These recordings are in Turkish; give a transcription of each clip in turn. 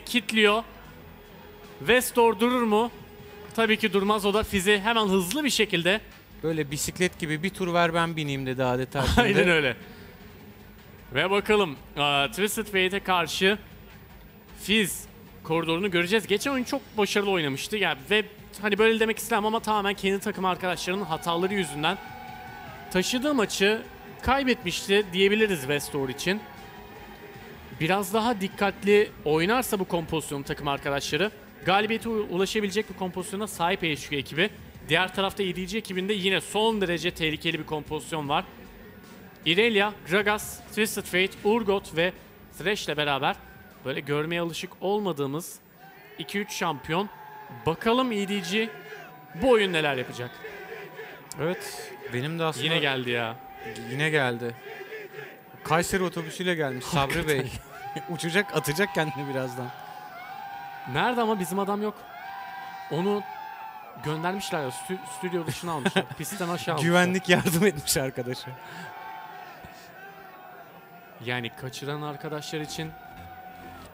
kitliyor. Vestor durur mu? Tabii ki durmaz. O da Fizi hemen hızlı bir şekilde. Böyle bisiklet gibi bir tur ver ben bineyim dedi adeta. şimdi. Aynen öyle. Ve bakalım aa, Twisted Fate'e karşı Fiz koridorunu göreceğiz. Geçen oyun çok başarılı oynamıştı. Yani ve hani böyle demek istemem ama tamamen kendi takım arkadaşlarının hataları yüzünden taşıdığı maçı kaybetmişti diyebiliriz Vestor için. Biraz daha dikkatli oynarsa bu kompozisyon takım arkadaşları galibiyete ulaşabilecek bir kompozisyona sahip HQ ekibi. Diğer tarafta EDG ekibinde yine son derece tehlikeli bir kompozisyon var. Irelia, Gragas, Twisted Fate, Urgot ve Thresh ile beraber böyle görmeye alışık olmadığımız 2-3 şampiyon. Bakalım EDG bu oyun neler yapacak. Evet. Benim de aslında Yine geldi ya. Yine geldi. Kayseri otobüsüyle gelmiş Sabri Bey. Uçacak atacak kendini birazdan. Nerede ama bizim adam yok. Onu göndermişler ya stü- stüdyo dışına almışlar. Pistten aşağı almışlar. Güvenlik yardım etmiş arkadaşa. Yani kaçıran arkadaşlar için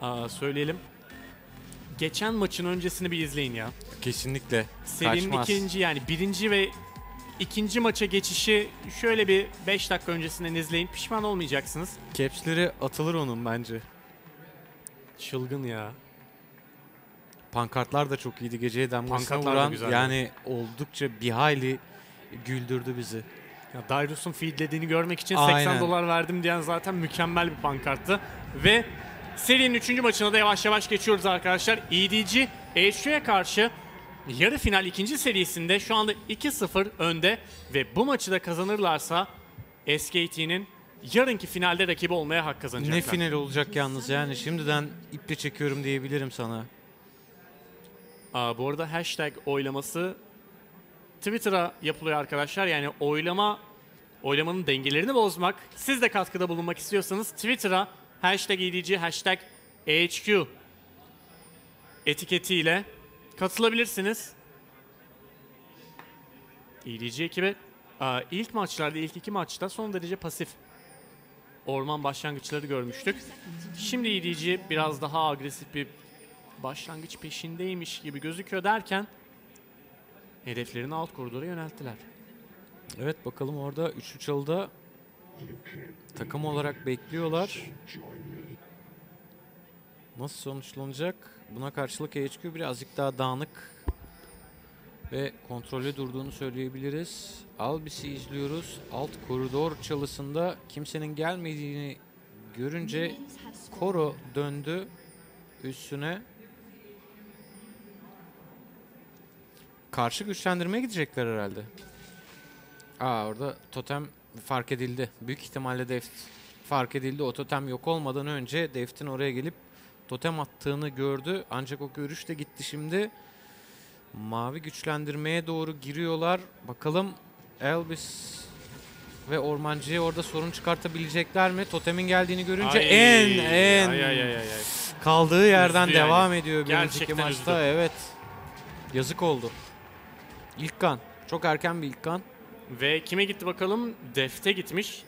aa, söyleyelim. Geçen maçın öncesini bir izleyin ya. Kesinlikle. Serinin Kaçmaz. ikinci yani birinci ve ikinci maça geçişi şöyle bir 5 dakika öncesinden izleyin. Pişman olmayacaksınız. Caps'leri atılır onun bence. Çılgın ya. Pankartlar da çok iyiydi. Geceye damgasına Pankartlar da vuran güzeldi. yani oldukça bir hayli güldürdü bizi. Ya Darius'un feedlediğini görmek için 80 Aynen. dolar verdim diyen zaten mükemmel bir pankarttı. Ve serinin 3. maçına da yavaş yavaş geçiyoruz arkadaşlar. EDG HQ'ye karşı yarı final ikinci serisinde şu anda 2-0 önde ve bu maçı da kazanırlarsa SKT'nin yarınki finalde rakibi olmaya hak kazanacaklar. Ne final olacak yalnız yani şimdiden iple çekiyorum diyebilirim sana. Aa, bu arada hashtag oylaması Twitter'a yapılıyor arkadaşlar. Yani oylama oylamanın dengelerini bozmak. Siz de katkıda bulunmak istiyorsanız Twitter'a hashtag EDG, hashtag AHQ etiketiyle katılabilirsiniz. EDG ekibi ilk maçlarda, ilk iki maçta son derece pasif orman başlangıçları görmüştük. Şimdi EDG biraz daha agresif bir başlangıç peşindeymiş gibi gözüküyor derken hedeflerini alt koridora yönelttiler. Evet bakalım orada üçlü çalıda takım olarak bekliyorlar. Nasıl sonuçlanacak? Buna karşılık HQ birazcık daha dağınık ve kontrollü durduğunu söyleyebiliriz. Albis'i izliyoruz. Alt koridor çalısında kimsenin gelmediğini görünce Koro döndü üstüne. Karşı güçlendirmeye gidecekler herhalde. Aa orada totem fark edildi. Büyük ihtimalle Deft fark edildi. O totem yok olmadan önce Deft'in oraya gelip totem attığını gördü. Ancak o görüş de gitti şimdi. Mavi güçlendirmeye doğru giriyorlar. Bakalım Elvis ve Ormancı'ya orada sorun çıkartabilecekler mi? Totemin geldiğini görünce Ay, en en ay, ay, ay, ay, kaldığı yerden Üzdü yani. devam ediyor bir önceki Gerçekten maçta. üzdü. Evet. Yazık oldu. İlk kan. Çok erken bir ilk kan. Ve kime gitti bakalım? Def'te gitmiş.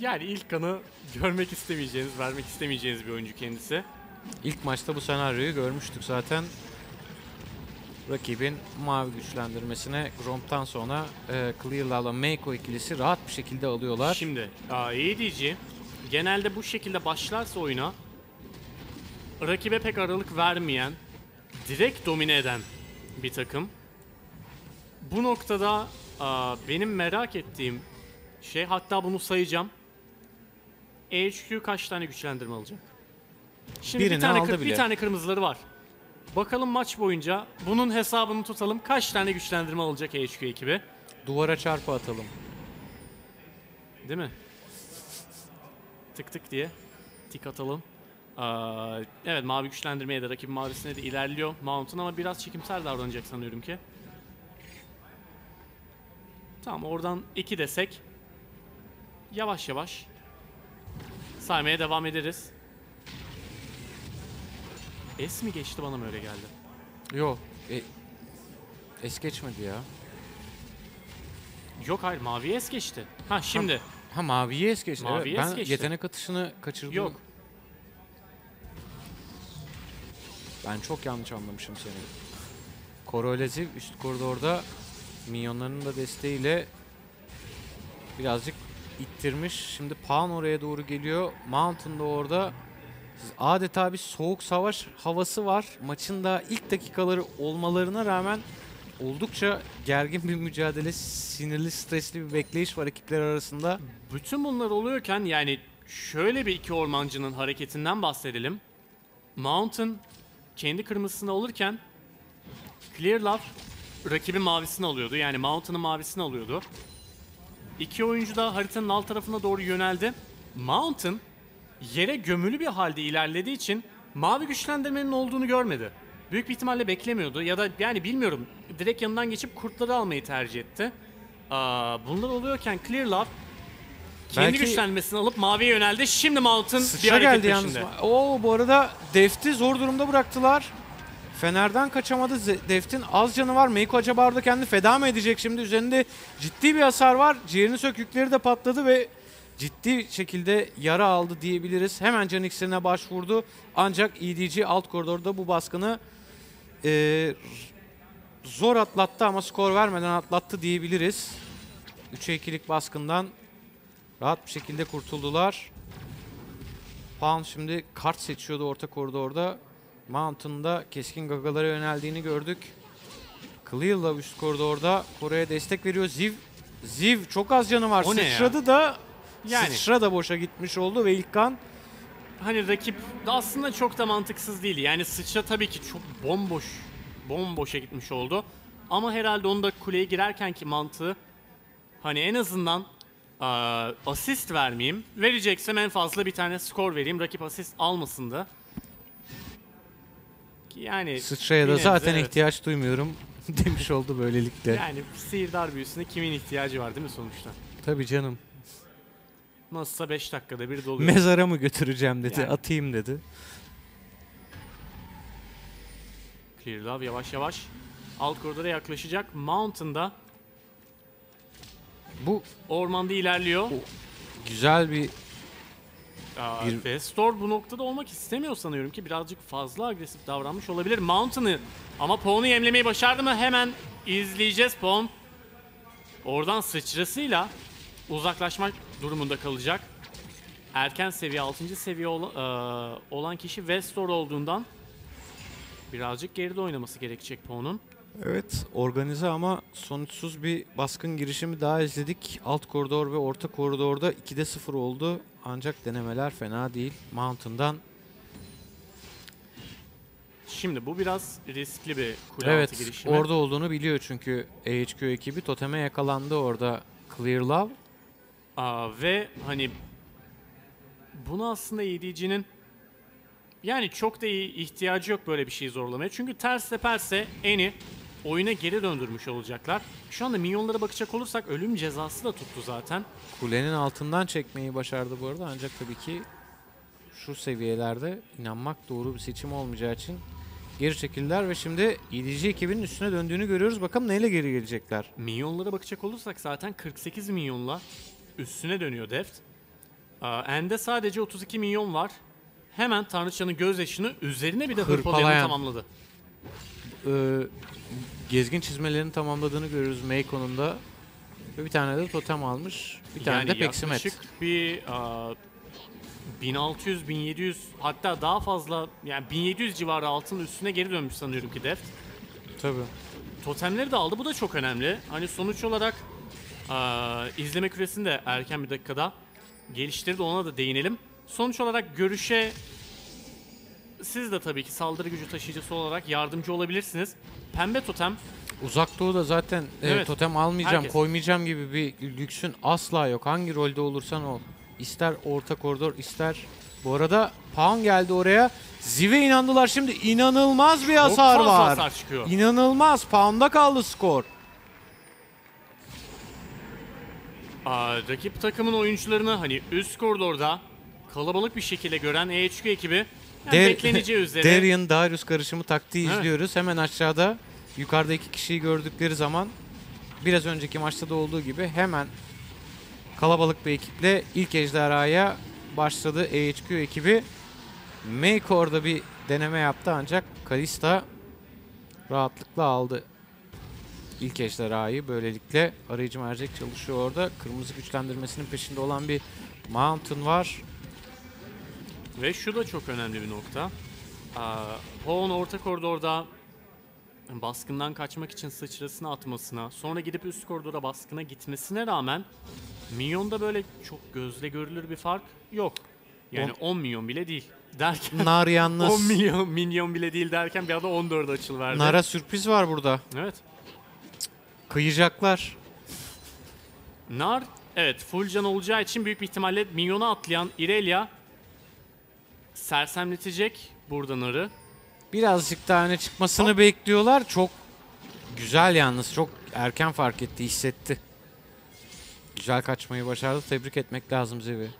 Yani ilk kanı görmek istemeyeceğiniz, vermek istemeyeceğiniz bir oyuncu kendisi. İlk maçta bu senaryoyu görmüştük zaten. Rakibin mavi güçlendirmesine Gromp'tan sonra e, Clear'larla Meiko ikilisi rahat bir şekilde alıyorlar. Şimdi AEDG genelde bu şekilde başlarsa oyuna rakibe pek aralık vermeyen, direkt domine eden bir takım. Bu noktada aa, benim merak ettiğim şey hatta bunu sayacağım. HQ kaç tane güçlendirme alacak? Şimdi bir Birini tane, aldı kır- bir bile. tane kırmızıları var. Bakalım maç boyunca bunun hesabını tutalım. Kaç tane güçlendirme alacak HQ ekibi? Duvara çarpı atalım. Değil mi? Tık tık diye tik atalım. Aa, evet mavi güçlendirmeye de rakibin mavisine de ilerliyor Mountain ama biraz çekimsel davranacak sanıyorum ki. Tamam oradan 2 desek yavaş yavaş saymaya devam ederiz. Es mi geçti bana mı öyle geldi? Yo. E, es geçmedi ya. Yok hayır maviye es geçti. Ha şimdi. Ha maviye es geçti. Maviye evet, es ben geçti. yetenek atışını kaçırdım. Yok. Ben çok yanlış anlamışım seni. Korolezi üst koridorda minyonlarının da desteğiyle birazcık ittirmiş. Şimdi Pawn oraya doğru geliyor. Mountain da orada. Adeta bir soğuk savaş havası var. Maçın da ilk dakikaları olmalarına rağmen oldukça gergin bir mücadele, sinirli, stresli bir bekleyiş var ekipler arasında. Bütün bunlar oluyorken yani şöyle bir iki ormancının hareketinden bahsedelim. Mountain kendi kırmızısını alırken Clear Love rakibin mavisini alıyordu. Yani Mountain'ın mavisini alıyordu. İki oyuncu da haritanın alt tarafına doğru yöneldi. Mountain yere gömülü bir halde ilerlediği için mavi güçlendirmenin olduğunu görmedi. Büyük bir ihtimalle beklemiyordu ya da yani bilmiyorum direkt yanından geçip kurtları almayı tercih etti. Aa, bunlar oluyorken Clear Love kendi Belki- güçlenmesini alıp maviye yöneldi. Şimdi Mountain bir hareket geldi yalnız. peşinde. Oo bu arada Deft'i zor durumda bıraktılar. Fener'den kaçamadı. Deft'in az canı var. Meiko acaba orada kendini feda mı edecek şimdi? Üzerinde ciddi bir hasar var. Ciğerini sökükleri de patladı ve ciddi şekilde yara aldı diyebiliriz. Hemen can başvurdu. Ancak EDG alt koridorda bu baskını eee, zor atlattı ama skor vermeden atlattı diyebiliriz. 3'e 2'lik baskından rahat bir şekilde kurtuldular. Pound şimdi kart seçiyordu orta koridorda. Mountain'da keskin gagalara yöneldiğini gördük. Clear'la üst koridorda Kore'ye destek veriyor. Ziv Ziv çok az canı var. O ne ya? Sıçradı da Yani. sıçra da boşa gitmiş oldu ve ilk kan hani rakip de aslında çok da mantıksız değil. Yani sıçra tabii ki çok bomboş, bomboşa gitmiş oldu. Ama herhalde onun da kuleye girerkenki mantığı hani en azından asist vermeyeyim. Vereceksem en fazla bir tane skor vereyim. Rakip asist almasın da. Yani sıçraya da zaten evet. ihtiyaç duymuyorum demiş oldu böylelikle. Yani sihirdar büyüsüne kimin ihtiyacı var değil mi sonuçta? Tabii canım. Nasılsa 5 dakikada bir doluyor. Mezara mı götüreceğim dedi. Yani. Atayım dedi. Clear Love yavaş yavaş alt koridora yaklaşacak. Mountain'da Bu ormanda ilerliyor. güzel bir Aa, Bir- Vestor bu noktada olmak istemiyor sanıyorum ki birazcık fazla agresif davranmış olabilir. Mountain'ı ama Pawn'u yemlemeyi başardı mı hemen izleyeceğiz Pawn. Oradan sıçrasıyla uzaklaşmak durumunda kalacak. Erken seviye 6. seviye ola- eee, olan kişi Vestor olduğundan birazcık geride oynaması gerekecek Pawn'un. Evet, organize ama sonuçsuz bir baskın girişimi daha izledik. Alt koridor ve orta koridorda 2'de 0 oldu. Ancak denemeler fena değil. Mountain'dan Şimdi bu biraz riskli bir kule altı evet girişimi. orada olduğunu biliyor çünkü AHQ ekibi toteme yakalandı orada Clear Love. Aa, ve hani bunu aslında EDG'nin yani çok da iyi ihtiyacı yok böyle bir şeyi zorlamaya. Çünkü ters teperse Eni oyuna geri döndürmüş olacaklar. Şu anda minyonlara bakacak olursak ölüm cezası da tuttu zaten. Kulenin altından çekmeyi başardı bu arada ancak tabii ki şu seviyelerde inanmak doğru bir seçim olmayacağı için geri çekildiler ve şimdi EDG ekibinin üstüne döndüğünü görüyoruz. Bakalım neyle geri gelecekler. Minyonlara bakacak olursak zaten 48 milyonla üstüne dönüyor Deft. Aa, End'de sadece 32 milyon var. Hemen Tanrıçanın gözyaşını üzerine bir de hırpalayanı Hırpalayan. tamamladı. Ee, gezgin çizmelerini tamamladığını görüyoruz Meiko'nun da. Ve bir tane de totem almış. Bir tane yani de peksimet. yaklaşık bir aa, 1600 1700 hatta daha fazla yani 1700 civarı altın üstüne geri dönmüş sanıyorum ki Deft. Tabii. Totemleri de aldı bu da çok önemli. Hani sonuç olarak aa, izleme küresini de erken bir dakikada geliştirdi ona da değinelim. Sonuç olarak görüşe siz de tabii ki saldırı gücü taşıyıcısı olarak yardımcı olabilirsiniz. Pembe totem Uzak Doğu'da zaten e, Evet. totem almayacağım, Herkes. koymayacağım gibi bir lüksün asla yok. Hangi rolde olursan ol. İster orta koridor, ister... Bu arada Pound geldi oraya. Ziv'e inandılar şimdi. İnanılmaz bir çok hasar fazla var. hasar çıkıyor. İnanılmaz. Pound'a kaldı skor. Aa, rakip takımın oyuncularını hani üst koridorda kalabalık bir şekilde gören EHQ ekibi yani Der- bekleneceği üzere Darian Darius karışımı taktiği Evet. izliyoruz. Hemen aşağıda yukarıda iki kişiyi gördükleri zaman biraz önceki maçta da olduğu gibi hemen kalabalık bir ekiple ilk ejderhaya başladı AHQ ekibi. Make orada bir deneme yaptı ancak Kalista rahatlıkla aldı. İlk ejderhayı böylelikle arayıcı mercek çalışıyor orada. Kırmızı güçlendirmesinin peşinde olan bir Mountain var. Ve şu da çok önemli bir nokta. Hoon orta koridorda baskından kaçmak için sıçrasını atmasına, sonra gidip üst koridora baskına gitmesine rağmen Minyon'da böyle çok gözle görülür bir fark yok. Yani 10 milyon bile değil derken Nar 10 yalnız. milyon milyon bile değil derken bir anda 14 açılıverdi. Nar'a sürpriz var burada. Evet. Kıyacaklar. Nar evet full can olacağı için büyük bir ihtimalle minyona atlayan Irelia sersemletecek burada Nar'ı. Birazcık daha öne çıkmasını bekliyorlar. Çok güzel yalnız. Çok erken fark etti, hissetti. Güzel kaçmayı başardı. Tebrik etmek lazım Zevi.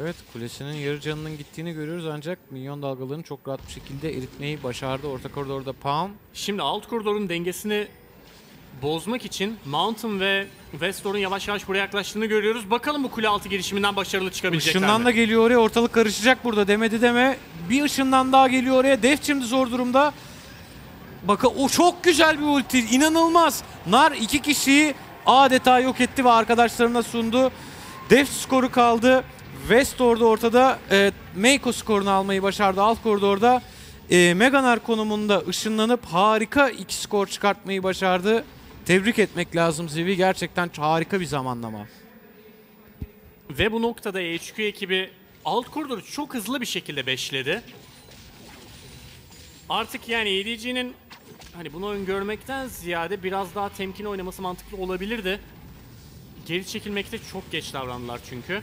Evet kulesinin yarı canının gittiğini görüyoruz ancak milyon dalgalarını çok rahat bir şekilde eritmeyi başardı. Orta koridorda Pound. Şimdi alt koridorun dengesini bozmak için Mountain ve Vestor'un yavaş yavaş buraya yaklaştığını görüyoruz. Bakalım bu kule altı girişiminden başarılı çıkabilecekler Işından mi? da geliyor oraya. Ortalık karışacak burada demedi deme. Bir ışından daha geliyor oraya. Def şimdi zor durumda. Bakın o çok güzel bir ulti. İnanılmaz. Nar iki kişiyi adeta yok etti ve arkadaşlarına sundu. Def skoru kaldı. West orada ortada. E, Meiko skorunu almayı başardı alt koridorda. E, Meganar konumunda ışınlanıp harika iki skor çıkartmayı başardı. Tebrik etmek lazım Zivi. Gerçekten harika bir zamanlama. Ve bu noktada HQ ekibi alt koridoru çok hızlı bir şekilde beşledi. Artık yani EDG'nin hani bunu öngörmekten ziyade biraz daha temkin oynaması mantıklı olabilirdi. Geri çekilmekte çok geç davrandılar çünkü.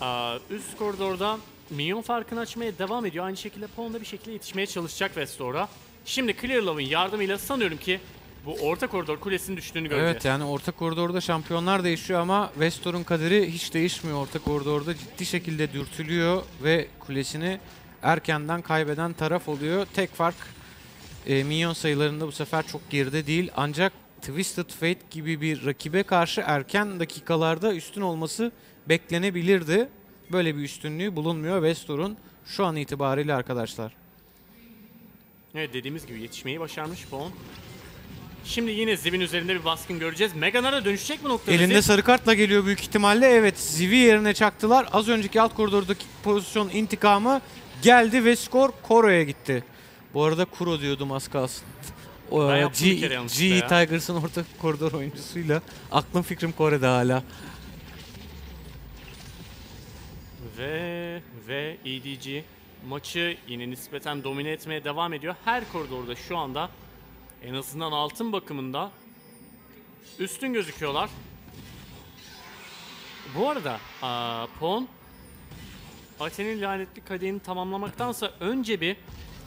Aa, üst koridorda minyon farkını açmaya devam ediyor. Aynı şekilde Pawn da bir şekilde yetişmeye çalışacak Vestor'a. Şimdi Clear Love'ın yardımıyla sanıyorum ki bu orta koridor kulesinin düştüğünü göreceğiz. Evet yani orta koridorda şampiyonlar değişiyor ama Vestor'un kaderi hiç değişmiyor. Orta koridorda ciddi şekilde dürtülüyor ve kulesini erkenden kaybeden taraf oluyor. Tek fark e, minyon sayılarında bu sefer çok geride değil. Ancak Twisted Fate gibi bir rakibe karşı erken dakikalarda üstün olması beklenebilirdi. Böyle bir üstünlüğü bulunmuyor Vestor'un şu an itibariyle arkadaşlar. Evet dediğimiz gibi yetişmeyi başarmış Pawn. Şimdi yine Ziv'in üzerinde bir baskın göreceğiz. Meganara dönüşecek mi noktada Elinde Ziv? sarı kartla geliyor büyük ihtimalle. Evet Zivi yerine çaktılar. Az önceki alt koridordaki pozisyon intikamı geldi ve skor Koro'ya gitti. Bu arada Kuro diyordum az kalsın. O, e, G, G ya. Tigers'ın orta koridor oyuncusuyla aklım fikrim Kore'de hala. Ve ve EDG maçı yine nispeten domine etmeye devam ediyor. Her koridorda şu anda en azından altın bakımında üstün gözüküyorlar. Bu arada aa, Pon Aten'in lanetli kadehini tamamlamaktansa önce bir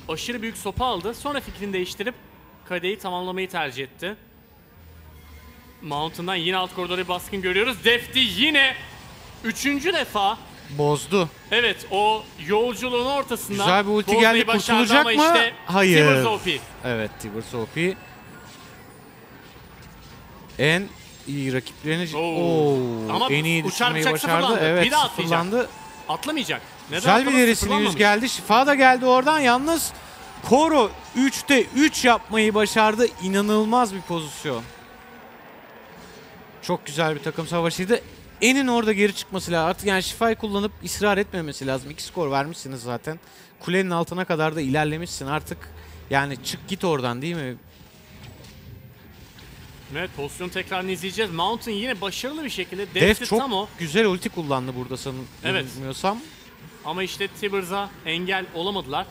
aşırı büyük sopa aldı. Sonra fikrini değiştirip kadehi tamamlamayı tercih etti. Mountain'dan yine alt koridora baskın görüyoruz. Defti yine üçüncü defa Bozdu. Evet o yolculuğun ortasında Güzel bir ulti geldi. Kurtulacak mı? Işte Hayır. Tibbers OP. Evet Tigers OP. En iyi rakiplerini Oo. Oo, Ama en iyi uçar düşürmeyi bıçak başardı. sıfırlandı. Evet Bir daha atlayacak. sıfırlandı. Atlamayacak. Neden Güzel bir derisini yüz geldi. Şifa da geldi oradan. Yalnız Koro 3'te 3 yapmayı başardı. İnanılmaz bir pozisyon. Çok güzel bir takım savaşıydı. Enin orada geri çıkması lazım. Artık yani şifayı kullanıp ısrar etmemesi lazım. İki skor vermişsiniz zaten. Kulenin altına kadar da ilerlemişsin. Artık yani çık git oradan değil mi? Evet pozisyonu tekrarını izleyeceğiz. Mountain yine başarılı bir şekilde Def çok tam o. güzel ulti kullandı burada sanırım. Evet. Ama işte Tibbers'a engel olamadılar.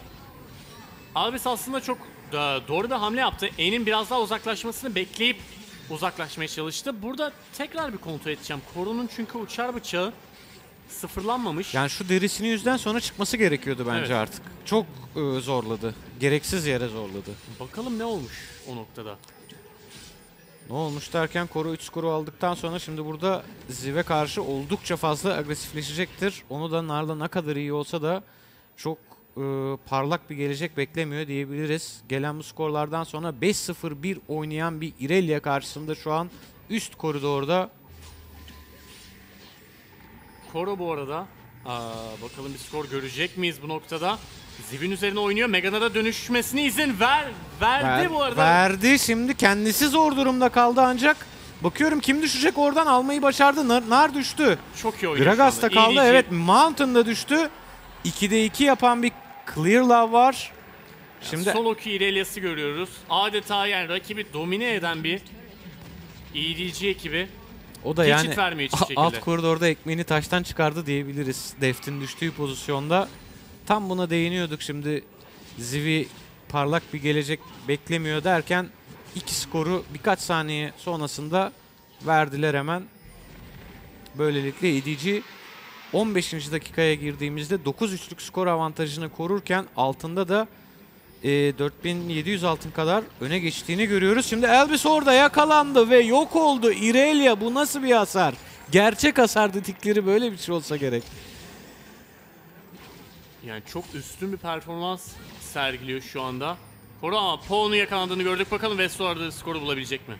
Albis aslında çok da doğru bir hamle yaptı. E'nin biraz daha uzaklaşmasını bekleyip uzaklaşmaya çalıştı. Burada tekrar bir kontrol edeceğim. Koronun çünkü uçar bıçağı sıfırlanmamış. Yani şu derisini yüzden sonra çıkması gerekiyordu bence Evet. artık. Çok e, zorladı. Gereksiz yere zorladı. Bakalım ne olmuş o noktada. Ne olmuş derken Koro 3 skoru aldıktan sonra şimdi burada Ziv'e karşı oldukça fazla agresifleşecektir. Onu da Narla ne kadar iyi olsa da çok e, parlak bir gelecek beklemiyor diyebiliriz. Gelen bu skorlardan sonra 5-0-1 oynayan bir Irelia karşısında şu an üst koridorda Koro bu arada. Aa, bakalım bir skor görecek miyiz bu noktada? Ziv'in üzerine oynuyor. Megan'a dönüşmesine izin ver. Verdi Ver- bu arada. Verdi. Şimdi kendisi zor durumda kaldı ancak bakıyorum kim düşecek oradan almayı başardı. Nar, Nar düştü. Çok iyi oynuyor Gragas da kaldı. EDG. Evet Mountain da düştü. 2'de 2 yapan bir Clear Love var. Şimdi Solo queue Irelia'sı görüyoruz. Adeta yani rakibi domine eden bir EDG ekibi. o da geçit yani vermiyor hiçbir şekilde. alt koridorda ekmeğini taştan çıkardı diyebiliriz. Deft'in düştüğü pozisyonda. Tam buna değiniyorduk şimdi. Zivi parlak bir gelecek beklemiyor derken iki skoru birkaç saniye sonrasında verdiler hemen. Böylelikle EDG 15. dakikaya girdiğimizde 9-3'lük skor avantajını korurken altında da e, 4700 altın kadar öne geçtiğini görüyoruz. Şimdi Elvis orada yakalandı ve yok oldu. Irelia bu nasıl bir hasar? Gerçek hasar dedikleri böyle bir şey olsa gerek. Yani çok üstün bir performans sergiliyor şu anda. Koro ama Poe'nun yakalandığını gördük. Bakalım Westward'da skoru bulabilecek mi?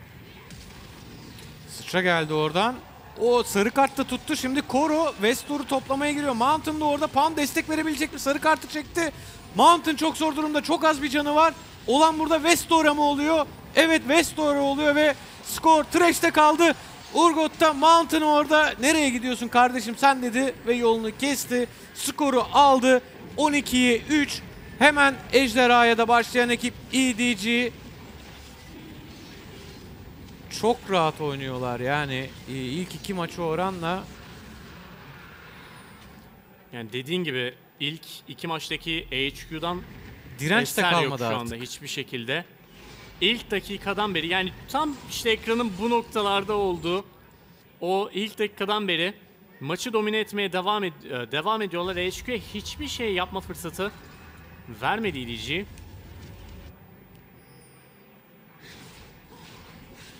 Sıçra geldi oradan. O sarı kart da tuttu. Şimdi Koro Vestor'u toplamaya giriyor. Mountain da orada. Pound destek verebilecek mi? Sarı kartı çekti. Mountain çok zor durumda. Çok az bir canı var. Olan burada Vestor'a mı oluyor? Evet Vestor'a oluyor ve skor Thresh'te kaldı. Urgot'ta Mountain orada. Nereye gidiyorsun kardeşim sen dedi ve yolunu kesti. Skoru aldı. 12'ye 3. Hemen Ejderha'ya da başlayan ekip EDG çok rahat oynuyorlar yani e, ilk iki maçı oranla Yani dediğin gibi ilk iki maçtaki HQ'dan direnç de eser yok kalmadı şu artık. anda hiçbir şekilde. İlk dakikadan beri yani tam işte ekranın bu noktalarda olduğu o ilk dakikadan beri maçı domine etmeye devam ed- e, devam ediyorlar. HQ'ya hiçbir şey yapma fırsatı vermedi EDG.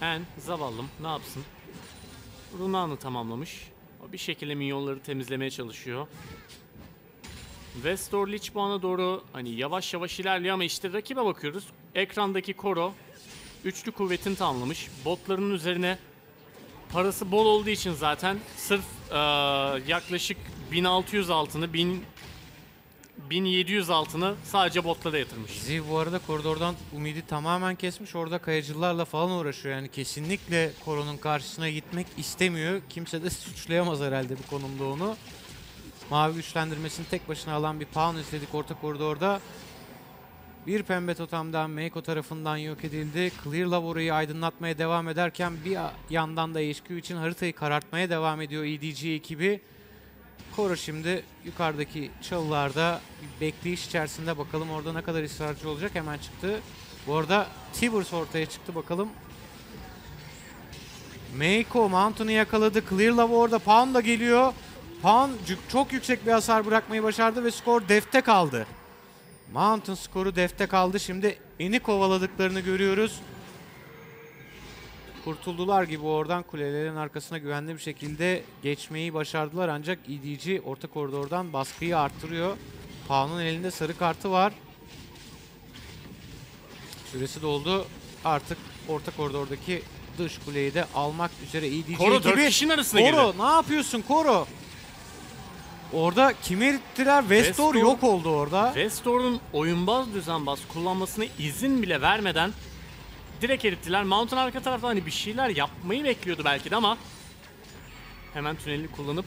En zavallım ne yapsın? Runan'ı tamamlamış. O bir şekilde minyonları temizlemeye çalışıyor. Vestor Lich puana doğru hani yavaş yavaş ilerliyor ama işte rakibe bakıyoruz. Ekrandaki Koro üçlü kuvvetini tamamlamış. Botlarının üzerine parası bol olduğu için zaten sırf eee, yaklaşık 1600 altını 1000 1700 altını sadece botlara yatırmış. Ziv bu arada koridordan umidi tamamen kesmiş. Orada kayıcılarla falan uğraşıyor. Yani kesinlikle koronun karşısına gitmek istemiyor. Kimse de suçlayamaz herhalde bu konumda onu. Mavi güçlendirmesini tek başına alan bir Pound izledik orta koridorda. Bir pembe totemden Meiko tarafından yok edildi. Clear Love orayı aydınlatmaya devam ederken bir yandan da HQ için haritayı karartmaya devam ediyor EDG ekibi. Koro şimdi yukarıdaki çalılarda bekleyiş içerisinde bakalım orada ne kadar ısrarcı olacak hemen çıktı. Bu arada Tibers ortaya çıktı bakalım. Meiko Mountain'ı yakaladı. Clear Love orada. Pound da geliyor. Pound çok yüksek bir hasar bırakmayı başardı ve skor defte kaldı. Mountain skoru defte kaldı. Şimdi eni kovaladıklarını görüyoruz. Kurtuldular gibi oradan kulelerin arkasına güvenli bir şekilde geçmeyi başardılar. Ancak EDG orta koridordan baskıyı arttırıyor. Pound'un elinde sarı kartı var. Süresi doldu. Artık orta koridordaki dış kuleyi de almak üzere EDG Koro gibi. kişinin arasına girdi. Koro ne yapıyorsun Koro? Orada kimi ittiler? Vestor Vestor- yok oldu orada. Vestor'un oyunbaz düzenbaz kullanmasına izin bile vermeden direkt erittiler. Mountain arka tarafta hani bir şeyler yapmayı bekliyordu belki de ama hemen tünelini kullanıp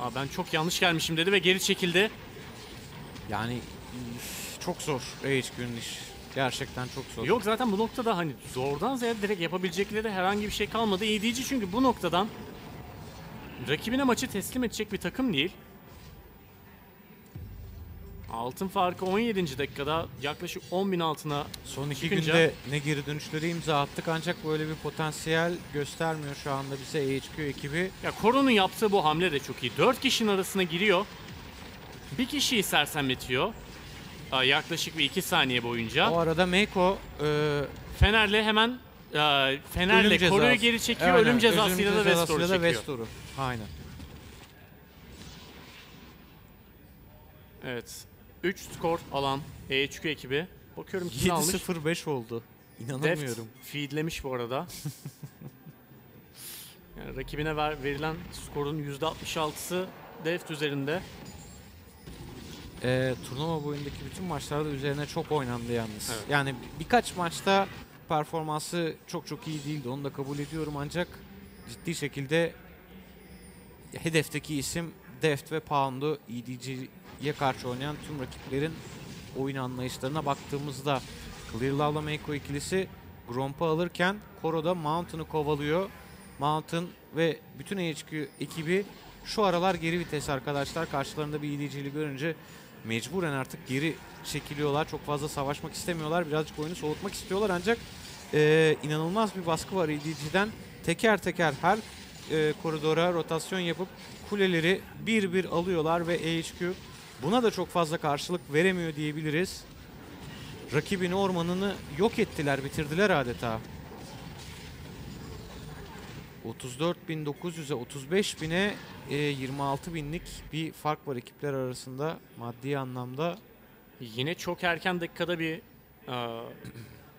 Aa, ben çok yanlış gelmişim dedi ve geri çekildi. Yani çok zor HQ'nun iş. Gerçekten çok zor. Yok zaten bu noktada hani zordan ziyade direkt yapabilecekleri herhangi bir şey kalmadı. EDG çünkü bu noktadan rakibine maçı teslim edecek bir takım değil. Altın farkı 17. dakikada yaklaşık 10.000 altına Son iki çıkınca- günde ne geri dönüşleri imza attık ancak böyle bir potansiyel göstermiyor şu anda bize HQ ekibi. Ya Koro'nun yaptığı bu hamle de çok iyi. 4 kişinin arasına giriyor. Bir kişiyi sersemletiyor. Yaklaşık bir 2 saniye boyunca. O arada Meiko e, Fener'le hemen e, Fener'le. Koro'yu geri çekiyor. Aynen, Ölüm cezasıyla da Vestor'u çekiyor. Vestor'u. Aynen. Evet. 3 skor alan EHQ ekibi. Bakıyorum kim almış. 7-0-5 oldu. Deft İnanamıyorum. feedlemiş bu arada. Yani rakibine ver, verilen skorun %66'sı Deft üzerinde. Ee, turnuva boyundaki bütün maçlarda üzerine çok oynandı yalnız. Evet. Yani birkaç maçta performansı çok çok iyi değildi. Onu da kabul ediyorum ancak ciddi şekilde hedefteki isim Deft ve Pound'u EDG'ye karşı oynayan tüm rakiplerin oyun anlayışlarına baktığımızda Clearlaw'la Meiko ikilisi Gromp'u alırken Koro'da Mountain'ı kovalıyor. Mountain ve bütün HQ ekibi şu aralar geri vites arkadaşlar. Karşılarında bir EDG'li görünce mecburen artık geri çekiliyorlar. Çok fazla savaşmak istemiyorlar. Birazcık oyunu soğutmak istiyorlar ancak e, inanılmaz bir baskı var EDG'den. Teker teker her e, koridora rotasyon yapıp kuleleri bir bir alıyorlar ve AHQ buna da çok fazla karşılık veremiyor diyebiliriz. Rakibin ormanını yok ettiler, bitirdiler adeta. 34.900'e 35.000'e e, 26 binlik bir fark var ekipler arasında maddi anlamda. Yine çok erken dakikada bir e,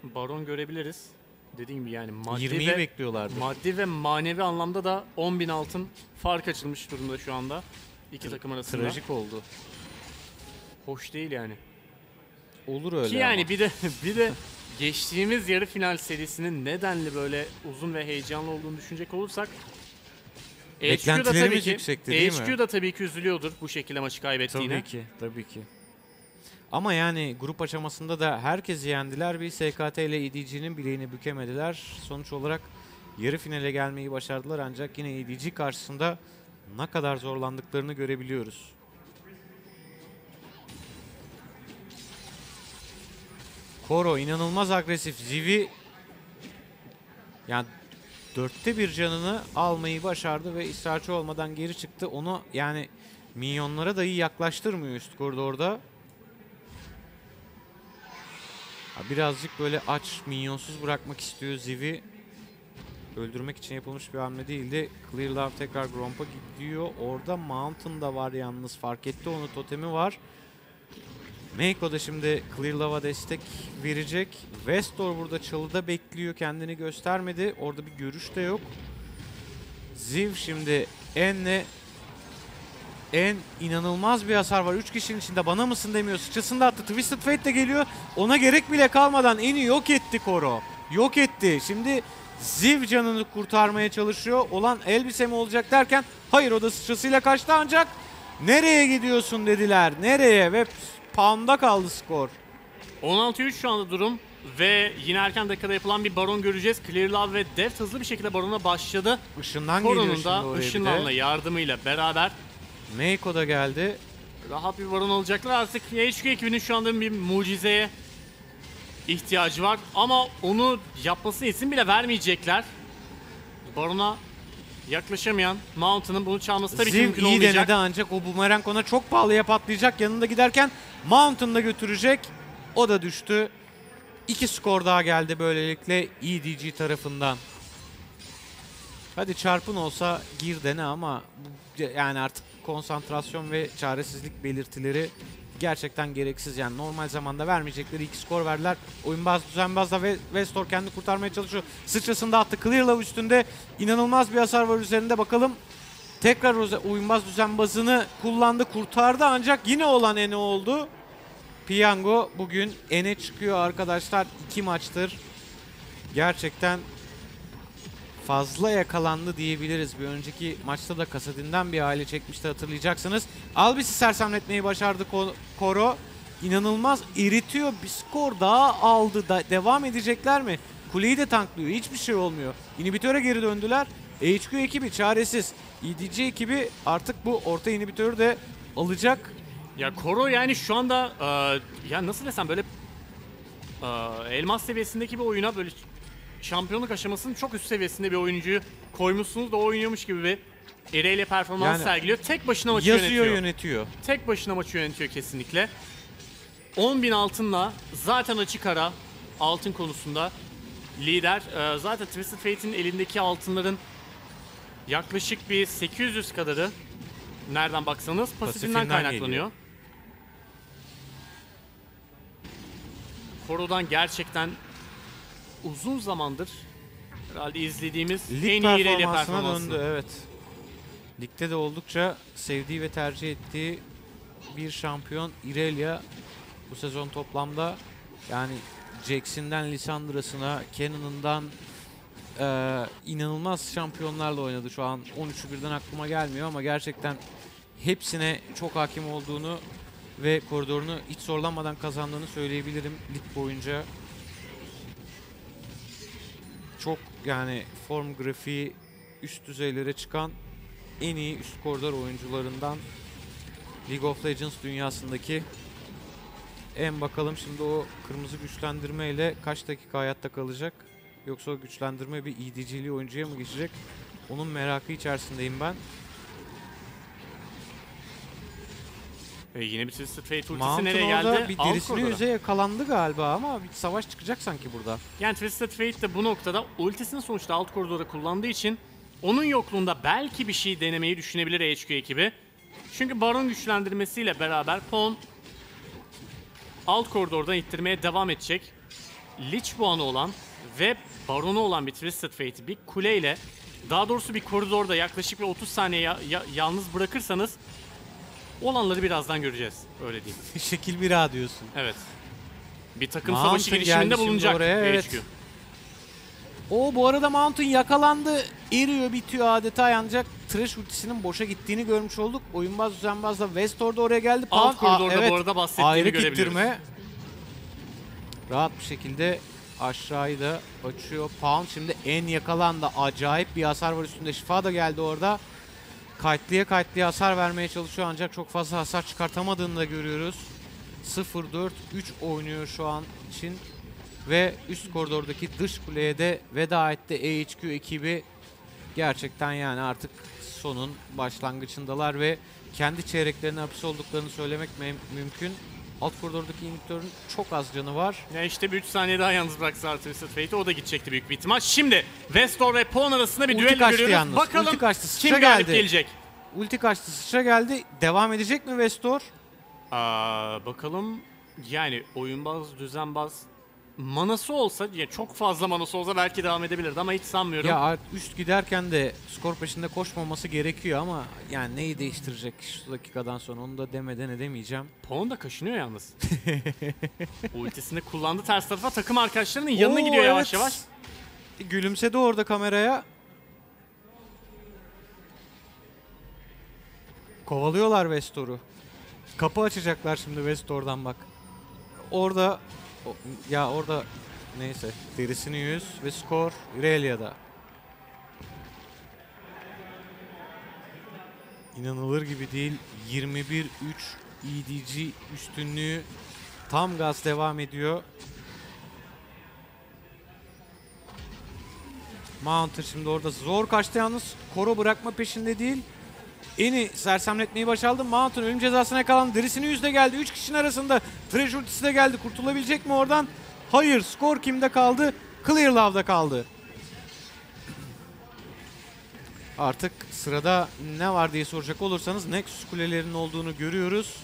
baron görebiliriz. Dediğim gibi yani maddi 20'yi ve, bekliyorlardı. maddi ve manevi anlamda da 10.000 altın fark açılmış durumda şu anda. İki takım arasında. Trajik oldu. Hoş değil yani. Olur öyle Ki yani ama. bir de bir de geçtiğimiz yarı final serisinin nedenli böyle uzun ve heyecanlı olduğunu düşünecek olursak HQ da tabii ki, yüksekti değil mi? HQ da tabii ki üzülüyordur bu şekilde maçı kaybettiğine. Tabii ki, tabii ki. Ama yani grup aşamasında da herkesi yendiler. Bir SKT ile EDG'nin bileğini bükemediler. Sonuç olarak yarı finale gelmeyi başardılar ancak yine EDG karşısında ne kadar zorlandıklarını görebiliyoruz. Koro inanılmaz agresif. Zivi yani dörtte bir canını almayı başardı ve ısrarcı olmadan geri çıktı. Onu yani minyonlara dahi yaklaştırmıyor üst koridorda. Birazcık böyle aç, minyonsuz bırakmak istiyor Zivi. Öldürmek için yapılmış bir hamle değildi. Clear Love tekrar Gromp'a gidiyor. Orada Mountain da var yalnız. Fark etti onu totemi var. Meiko da şimdi Clear Love'a destek verecek. Vestor burada çalıda bekliyor. Kendini göstermedi. Orada bir görüş de yok. Ziv şimdi En'le en inanılmaz bir hasar var. 3 kişinin içinde bana mısın demiyor. Sıçrasını da attı. Twisted Fate de geliyor. Ona gerek bile kalmadan En'i yok etti Koro. Yok etti. Şimdi Ziv canını kurtarmaya çalışıyor. Olan elbise mi olacak derken hayır o da sıçrasıyla kaçtı ancak nereye gidiyorsun dediler. Nereye ve pound'a kaldı skor. 16-3 şu anda durum ve yine erken dakikada yapılan bir baron göreceğiz. Clear Love ve Deft hızlı bir şekilde barona başladı. Işından geliyor Koronun şimdi da oraya ışınlanla yardımıyla beraber Meiko da geldi. rahat bir baron alacaklar. Artık HQ ekibinin şu anda bir mucizeye ihtiyacı var. Ama onu yapmasına izin bile vermeyecekler. Barona yaklaşamayan Mountain'ın bunu çalması tabii ki mümkün iyi olmayacak. denedi ancak o bumerang ona çok pahalıya patlayacak. Yanında giderken Mountain'da götürecek. O da düştü. İki skor daha geldi böylelikle EDG tarafından. Hadi çarpın olsa gir dene ama yani artık konsantrasyon ve çaresizlik belirtileri gerçekten gereksiz. Yani normal zamanda vermeyecekleri iki skor verdiler. Oyunbaz düzenbazla ve Vestor kendi kurtarmaya çalışıyor. Sıçrasını da attı. Clear Love üstünde inanılmaz bir hasar var üzerinde. Bakalım tekrar oyunbaz düzenbazını kullandı, kurtardı ancak yine olan Ene oldu. Piyango bugün Ene çıkıyor arkadaşlar. iki maçtır. Gerçekten fazla yakalandı diyebiliriz. Bir önceki maçta da Kasadin'den bir aile çekmişti hatırlayacaksınız. Albis'i sersemletmeyi başardı Ko- Koro. İnanılmaz eritiyor. Bir skor daha aldı. Da devam edecekler mi? Kuleyi de tanklıyor. Hiçbir şey olmuyor. İnhibitöre geri döndüler. HQ ekibi çaresiz. EDG ekibi artık bu orta inhibitörü de alacak. Ya Koro yani şu anda e, ya nasıl desem böyle e, elmas seviyesindeki bir oyuna böyle şampiyonluk aşamasının çok üst seviyesinde bir oyuncuyu koymuşsunuz da o oynuyormuş gibi bir ereyle performans Yani sergiliyor. Tek başına maçı Yazıyor yönetiyor. yönetiyor. Tek başına maçı yönetiyor kesinlikle. 10.000 altınla zaten açık ara altın konusunda lider. E, zaten Twisted Fate'in elindeki altınların yaklaşık bir 800 kadarı nereden baksanız pasifinden Pasifinden kaynaklanıyor. geliyor. Koro'dan gerçekten uzun zamandır Herhalde izlediğimiz Lig en iyi Irelia performansı. döndü evet. Ligde de oldukça sevdiği ve tercih ettiği bir şampiyon Irelia bu sezon toplamda yani Jackson'dan Lissandra'sına, Cannon'ından eee, inanılmaz şampiyonlarla oynadı şu an. 13'ü birden aklıma gelmiyor ama gerçekten hepsine çok hakim olduğunu ve koridorunu hiç zorlanmadan kazandığını söyleyebilirim lig boyunca. Çok yani form grafiği üst düzeylere çıkan en iyi üst koridor oyuncularından League of Legends dünyasındaki en bakalım şimdi o kırmızı güçlendirme ile kaç dakika hayatta kalacak yoksa o güçlendirme bir EDG'li oyuncuya mı geçecek onun merakı içerisindeyim ben. E, yine bir Twisted Fate ultisi Mountain nereye orada geldi? bir Alt derisini koridora. yüze yakalandı galiba ama bir savaş çıkacak sanki burada. Yani Twisted Fate de bu noktada ultisini sonuçta alt koridora kullandığı için onun yokluğunda belki bir şey denemeyi düşünebilir HQ ekibi. Çünkü Baron güçlendirmesiyle beraber Pon alt koridordan ittirmeye devam edecek. Lich puanı olan ve Baron'u olan bir Twisted Fate'i bir kuleyle daha doğrusu bir koridorda yaklaşık bir 30 saniye ya- ya- yalnız bırakırsanız olanları birazdan göreceğiz. Öyle diyeyim. Şekil 1A diyorsun. Evet. Bir takım Mountain savaşı girişiminde bulunacak oraya, evet. HQ. O bu arada Mountain yakalandı. Eriyor bitiyor adeta ancak Trash ultisinin boşa gittiğini görmüş olduk. Oyunbaz düzenbazla Westor da oraya geldi. Alt Pound- Aa, koridorda evet, bu arada bahsettiğini ayrı görebiliyoruz. ittirme. Rahat bir şekilde aşağıyı da açıyor. Pound şimdi en yakalandı. Acayip bir hasar var üstünde. Şifa da geldi orada. Kayıtlıya kayıtlıya hasar vermeye çalışıyor ancak çok fazla hasar çıkartamadığını da görüyoruz. 0-4-3 oynuyor şu an için. Ve üst koridordaki dış kuleye de veda etti AHQ ekibi. Gerçekten yani artık sonun başlangıcındalar ve kendi çeyreklerine hapis olduklarını söylemek mümkün. Alt koridordaki imitörün çok az canı var. Ya işte bir 3 saniye daha yalnız bıraksa Twisted Fate'i o da gidecekti büyük bir ihtimal. Şimdi Vestor ve Pon arasında bir Ulti düello kaçtı görüyoruz. yalnız, Bakalım ulti kaçtı, sıçra kim galip geldi. gelecek? Ulti kaçtı, sıçra geldi. Devam edecek mi Vestor? Aa, bakalım yani oyunbaz, düzenbaz manası olsa ya çok fazla manası olsa belki devam edebilirdi ama hiç sanmıyorum. Ya üst giderken de skor peşinde koşmaması gerekiyor ama yani neyi değiştirecek şu dakikadan sonra onu da demeden edemeyeceğim. Pon da kaşınıyor yalnız. Ultisini kullandı ters tarafa takım arkadaşlarının yanına Oo, gidiyor yavaş evet. yavaş. Gülümsedi orada kameraya. Kovalıyorlar Vestor'u. Kapı açacaklar şimdi Vestor'dan bak. Orada o- ya orada neyse derisini yüz ve skor Irelia'da. İnanılır gibi değil. 21-3 EDG üstünlüğü tam gaz devam ediyor. Mountain şimdi orada zor kaçtı yalnız. Koro bırakma peşinde değil. Eni sersemletmeyi başardı. Mountain ölüm cezasına yakalandı. Derisini yüzde geldi. 3 kişinin arasında. Trash ultisi de geldi. Kurtulabilecek mi oradan? Hayır. Skor kimde kaldı? Clear Love'da kaldı. Artık sırada ne var diye soracak olursanız Nexus kulelerinin olduğunu görüyoruz.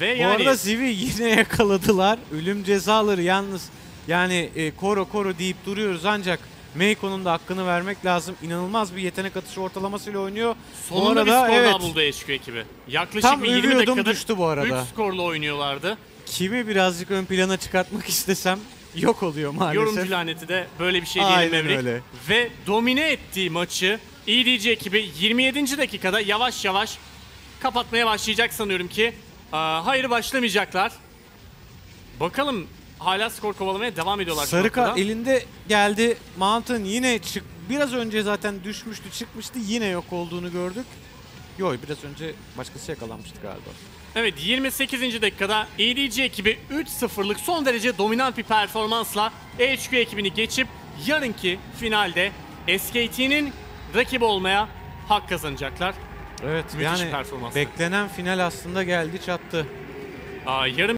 Ve Bu yani arada Ziv'i yine yakaladılar. Ölüm cezaları yalnız yani e, koro koro deyip duruyoruz ancak Meiko'nun da hakkını vermek lazım. İnanılmaz bir yetenek atışı ortalamasıyla oynuyor. sonunda bir arada skor evet. buldu HQ ekibi. Yaklaşık Tam bir 20 övüyordum dakikadır düştü bu arada. 3 skorla oynuyorlardı. Kimi birazcık ön plana çıkartmak istesem yok oluyor maalesef. Yorumcu laneti de böyle bir şey diyelim Aynen Mevrik. öyle. Ve domine ettiği maçı EDG ekibi 27. dakikada yavaş yavaş kapatmaya başlayacak sanıyorum ki. Aa, hayır başlamayacaklar. Bakalım hala skor kovalamaya devam ediyorlar. şu Sarı kart noktada. elinde geldi. Mountain yine çık. Biraz önce zaten düşmüştü, çıkmıştı. Yine yok olduğunu gördük. Yok biraz önce başkası yakalanmıştı galiba. Evet 28. dakikada EDG ekibi 3-0'lık son derece dominant bir performansla HQ ekibini geçip yarınki finalde SKT'nin rakibi olmaya hak kazanacaklar. Evet Müthiş yani performans. beklenen final aslında geldi çattı. Aa, yarın